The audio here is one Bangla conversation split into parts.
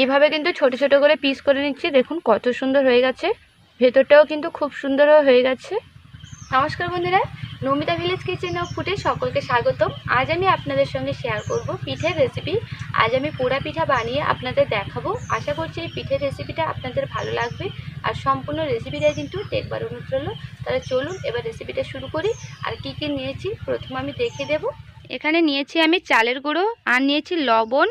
এইভাবে কিন্তু ছোট ছোট করে পিস করে নিচ্ছি। দেখুন কত সুন্দর হয়ে গেছে। ভেতরটাও কিন্তু খুব সুন্দর হয়ে গেছে। নমস্কার বন্ধুরা, নমিতা ভিলেজ কিচেন অফ ফুটে সকলকে স্বাগতম। আজ আমি আপনাদের সঙ্গে শেয়ার করব পিঠের রেসিপি আজ আমি পোড়া পিঠা বানিয়ে আপনাদের দেখাবো। আশা করছি এই পিঠের রেসিপিটা আপনাদের ভালো লাগবে। আর সম্পূর্ণ রেসিপিটাই কিন্তু দেখবার অনুরোধ তাহলে চলুন এবার রেসিপিটা শুরু করি। আর কি কি নিয়েছি প্রথমে আমি দেখে দেব। এখানে নিয়েছি আমি চালের গুঁড়ো আর নিয়েছি লবণ।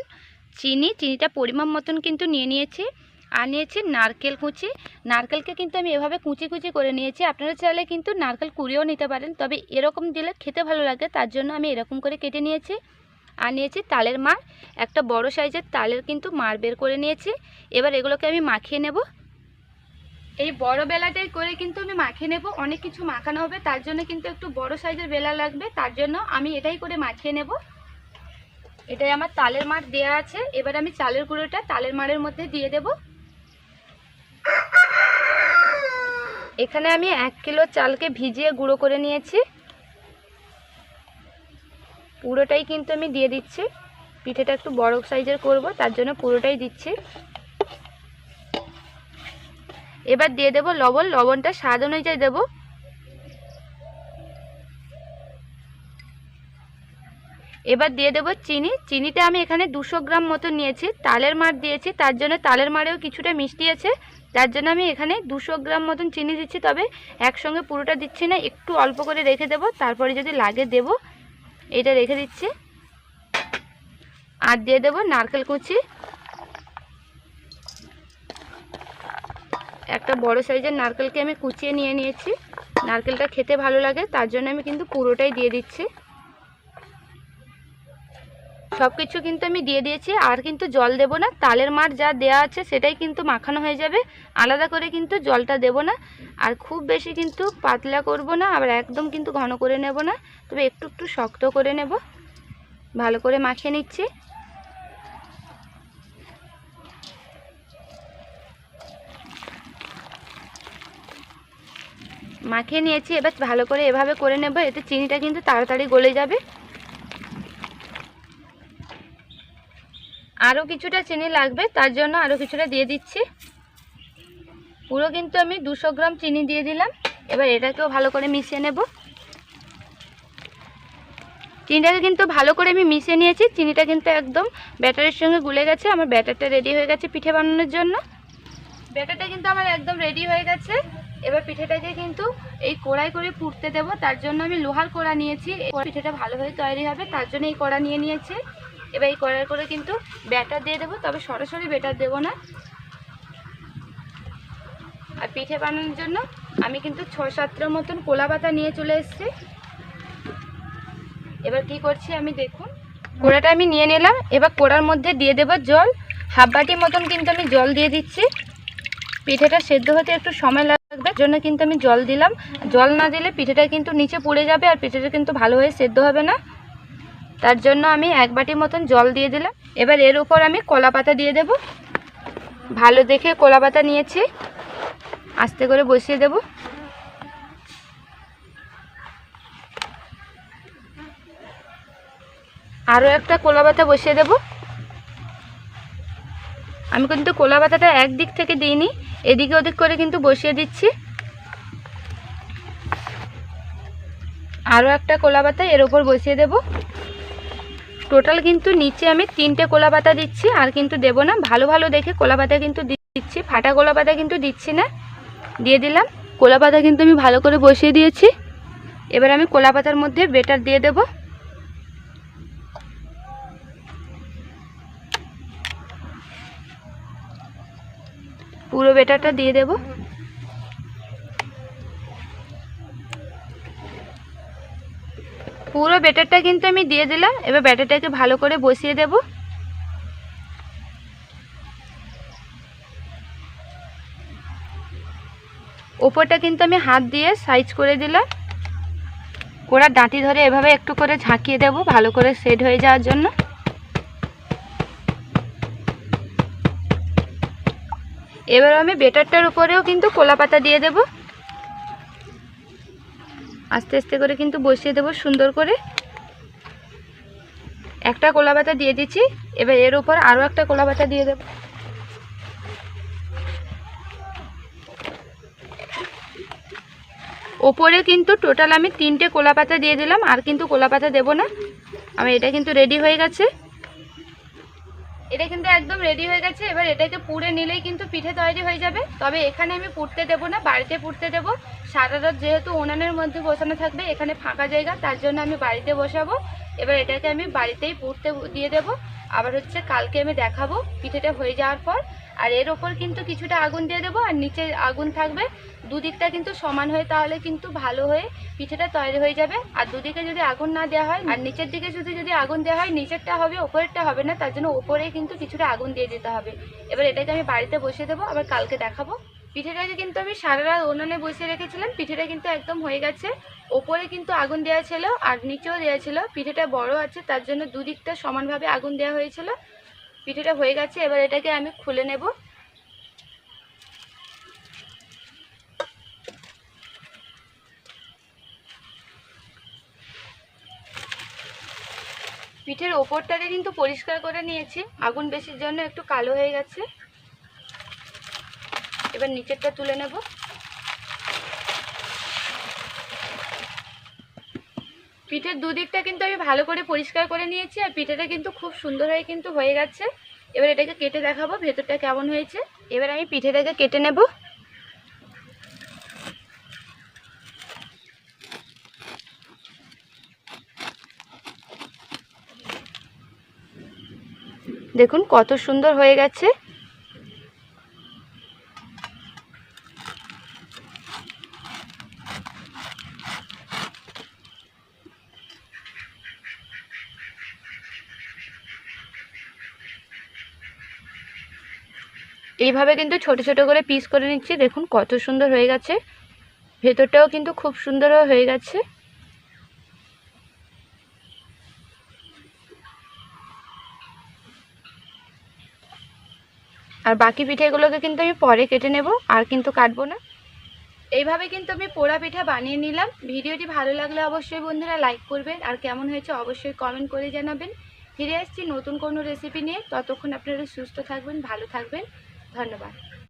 চিনি, চিনিটা পরিমাণ মতন কিন্তু নিয়ে নিয়েছি। আর নিয়েছি নারকেল কুচি। নারকেলকে কিন্তু আমি এভাবে কুচি কুচি করে নিয়েছি। আপনারা চাইলে কিন্তু নারকেল কুড়িয়েও নিতে পারেন, তবে এরকম দিলে খেতে ভালো লাগে, তার জন্য আমি এরকম করে কেটে নিয়েছি। আর নিয়েছি তালের মার। একটা বড় সাইজের তালের কিন্তু মার বের করে নিয়েছি। এবার এগুলোকে আমি মাখিয়ে নেব। এই বড় বেলাটাই করে কিন্তু আমি মাখিয়ে নেব। অনেক কিছু মাখানো হবে, তার জন্য কিন্তু একটু বড় সাইজের বেলা লাগবে, তার জন্য আমি এটাই করে মাখিয়ে নেব। এটাই আমার তালের মার দেয়া আছে। এবার আমি চালের গুঁড়োটা তালের মারের মধ্যে দিয়ে দেব। এখানে আমি এক কিলো চালকে ভিজিয়ে গুঁড়ো করে নিয়েছি। পুরোটাই কিন্তু আমি দিয়ে দিচ্ছি। পিঠেটা একটু বড় সাইজের করব, তার জন্য পুরোটাই দিচ্ছি। এবার দিয়ে দেব লবণ। লবণটা স্বাদ অনুযায়ী দেবো। এবার দিয়ে দেবো চিনি। চিনিটা আমি এখানে দুশো গ্রাম মতো নিয়েছি। তালের মার দিয়েছি। তার জন্য তালের মারেও কিছুটা মিষ্টি আছে। তার জন্য আমি এখানে দুশো গ্রাম মতন চিনি দিচ্ছি। তবে একসঙ্গে পুরোটা দিচ্ছি না, একটু অল্প করে রেখে দেবো। তারপরে যদি লাগে দেব। এটা রেখে দিচ্ছি। আর দিয়ে দেবো নারকেল কুচি। একটা বড় সাইজের নারকেলকে আমি কুচিয়ে নিয়ে নিয়েছি। নারকেলটা খেতে ভালো লাগে, তার জন্য আমি কিন্তু পুরোটাই দিয়ে দিচ্ছি। সব কিছু কিন্তু আমি দিয়ে দিয়েছি, আর কিন্তু জল দেব না। তালের মার যা দেয়া আছে সেটাই কিন্তু মাখানো হয়ে যাবে। আলাদা করে কিন্তু জলটা দেব না। আর খুব বেশি কিন্তু পাতলা করব না, আবার একদম কিন্তু ঘন করে নেব না। তবে একটু একটু শক্ত করে নেব। ভালো করে মাখিয়ে নিচ্ছি। মাখিয়ে নিয়েছি, এবার ভালো করে এভাবে করে নেব। এতে চিনিটা কিন্তু তাড়াতাড়ি গলে যাবে। আরও কিছুটা চিনি লাগবে, তার জন্য আরও কিছুটা দিয়ে দিচ্ছি। পুরো কিন্তু আমি দুশো গ্রাম চিনি দিয়ে দিলাম। এবার এটাকেও ভালো করে মিশিয়ে নেব। চিনিটাকে কিন্তু ভালো করে আমি মিশিয়ে নিয়েছি। চিনিটা কিন্তু একদম ব্যাটারের সঙ্গে গুলে গেছে। আমার ব্যাটারটা রেডি হয়ে গেছে পিঠে বানানোর জন্য। ব্যাটারটা কিন্তু আমার একদম রেডি হয়ে গেছে। এবার পিঠেটাকে কিন্তু এই কড়াই করে পুড়তে দেব। তার জন্য আমি লোহার কড়া নিয়েছি। পিঠেটা ভালোভাবে তৈরি হবে। তার জন্য এই কড়া নিয়ে নিয়েছি। এবার এই কড়াই করে কিন্তু ব্যাটার দিয়ে দেবো, তবে সরাসরি ব্যাটার দেবো না। আর পিঠে বানানোর জন্য আমি কিন্তু ছ সাতটার মতন কোলা পাতা নিয়ে চলে এসেছি। এবার কি করছি আমি দেখুন কোড়াটা আমি নিয়ে নিলাম। এবার কোড়ার মধ্যে দিয়ে দেবো জল। হাফ বাটি মতন কিন্তু আমি জল দিয়ে দিচ্ছি। পিঠেটা সেদ্ধ হতে একটু সময় লাগবে, জন্য কিন্তু আমি জল দিলাম। জল না দিলে পিঠেটা কিন্তু নিচে পড়ে যাবে আর পিঠেটা কিন্তু ভালো হয়ে সেদ্ধ হবে না। তার জন্য আমি এক বাটি মতন জল দিয়ে দিলাম। এবার এর উপর আমি কলা পাতা দিয়ে দেব। ভালো দেখে কলা পাতা নিয়েছি। আস্তে করে বসিয়ে দেব। আরও একটা কলা পাতা বসিয়ে দেব। আমি কিন্তু কলা পাতাটা একদিক থেকে দিইনি, এদিকে ওদিক করে কিন্তু বসিয়ে দিচ্ছি। আরও একটা কলা পাতা এর ওপর বসিয়ে দেবো। টোটাল কিন্তু নিচে আমি তিনটে কোলা পাতা দিচ্ছি, আর কিন্তু দেব না। ভালো ভালো দেখে কোলা পাতা কিন্তু দিচ্ছি, ফাটা কোলা পাতা কিন্তু দিচ্ছি না। দিয়ে দিলাম। কোলা পাতা কিন্তু আমি ভালো করে বসিয়ে দিয়েছি। এবার আমি কোলা পাতার মধ্যে বেটার দিয়ে দেব। পুরো বেটারটা দিয়ে দেব। পুরো ব্যাটারটা কিন্তু আমি দিয়ে দিলাম। এবার ব্যাটারটাকে ভালো করে বসিয়ে দেব। ওপরটা কিন্তু আমি হাত দিয়ে সাইজ করে দিলাম। ওরা ডাঁটি ধরে এভাবে একটু করে ঝাঁকিয়ে দেব, ভালো করে সেট হয়ে যাওয়ার জন্য। এবার আমি বেটারটার উপরেও কিন্তু কোলা পাতা দিয়ে দেবো। আস্তে আস্তে করে কিন্তু বসিয়ে দেব, সুন্দর করে। একটা কোলা বাতা দিয়ে দিচ্ছি, এবার এর উপর আরও একটা কোলা বাতা দিয়ে দেব। ওপরে কিন্তু টোটাল আমি তিনটে কোলা পাতা দিয়ে দিলাম, আর কিন্তু কোলা পাতা দেবো না। আমার এটা কিন্তু রেডি হয়ে গেছে। এটা কিন্তু একদম রেডি হয়ে গেছে। এবার এটাকে পুড়ে নিলেই কিন্তু পিঠে তৈরি হয়ে যাবে। তবে এখানে আমি পুড়তে দেবো না, বাড়িতে পুড়তে দেবো। সারা রাত যেহেতু উনানের মধ্যে বসানো থাকবে, এখানে ফাঁকা জায়গা, তার জন্য আমি বাড়িতে বসাবো। এবার এটাকে আমি বাড়িতেই পুড়তে দিয়ে দেব। আবার হচ্ছে কালকে আমি দেখাবো পিঠেটা হয়ে যাওয়ার পর। আর এর ওপর কিন্তু কিছুটা আগুন দিয়ে দেবো, আর নিচে আগুন থাকবে। দুদিকটা কিন্তু সমান হয়ে, তাহলে কিন্তু ভালো হয়ে পিঠেটা তৈরি হয়ে যাবে। আর দুদিকে যদি আগুন না দেওয়া হয়, আর নিচের দিকে যদি যদি আগুন দেওয়া হয়, নিচেরটা হবে, ওপরেরটা হবে না, তার জন্য ওপরে কিন্তু কিছুটা আগুন দিয়ে দিতে হবে। এবার এটাকে আমি বাড়িতে বসিয়ে দেবো, আবার কালকে দেখাবো। পিঠেটাকে কিন্তু আমি সারা রাত উনুনে বসিয়ে রেখেছিলাম, পিঠেটা কিন্তু একদম হয়ে গেছে। ওপরে কিন্তু আগুন দেওয়া ছিল, আর নিচেও দেওয়া ছিল। পিঠেটা বড় আছে, তার জন্য দুদিকটা সমানভাবে আগুন দেওয়া হয়েছিল। পিঠেটা হয়ে গেছে, এবার এটাকে আমি খুলে নেব। পিঠের ওপরটাকে কিন্তু পরিষ্কার করে নিয়েছি, আগুন বেশির জন্য একটু কালো হয়ে গেছে। এবার নিচেরটা তুলে নেব। পিঠের দুদিকটা কিন্তু আমি ভালো করে পরিষ্কার করে নিয়েছি আর পিঠেটা কিন্তু খুব সুন্দর হয়ে কিন্তু হয়ে গেছে। এবার এটাকে কেটে দেখাবো, ভেতরটা কেমন হয়েছে। এবার আমি পিঠেটাকে কেটে নেব। দেখুন কত সুন্দর হয়ে গেছে। এইভাবে কিন্তু ছোট ছোট করে পিস করে নিচ্ছি। দেখুন কত সুন্দর হয়ে গেছে। ভেতরটাও কিন্তু খুব সুন্দর হয়ে গেছে। আর বাকি পিঠেগুলোকে কিন্তু আমি পরে কেটে নেব, আর কিন্তু কাটবো না। এইভাবে কিন্তু আমি পোড়া পিঠা বানিয়ে নিলাম। ভিডিওটি ভালো লাগলে অবশ্যই বন্ধুরা লাইক করবেন। আর কেমন হয়েছে অবশ্যই কমেন্ট করে জানাবেন। ফিরে আসছি নতুন কোনো রেসিপি নিয়ে। ততক্ষণ আপনারা সুস্থ থাকবেন, ভালো থাকবেন। ধন্যবাদ।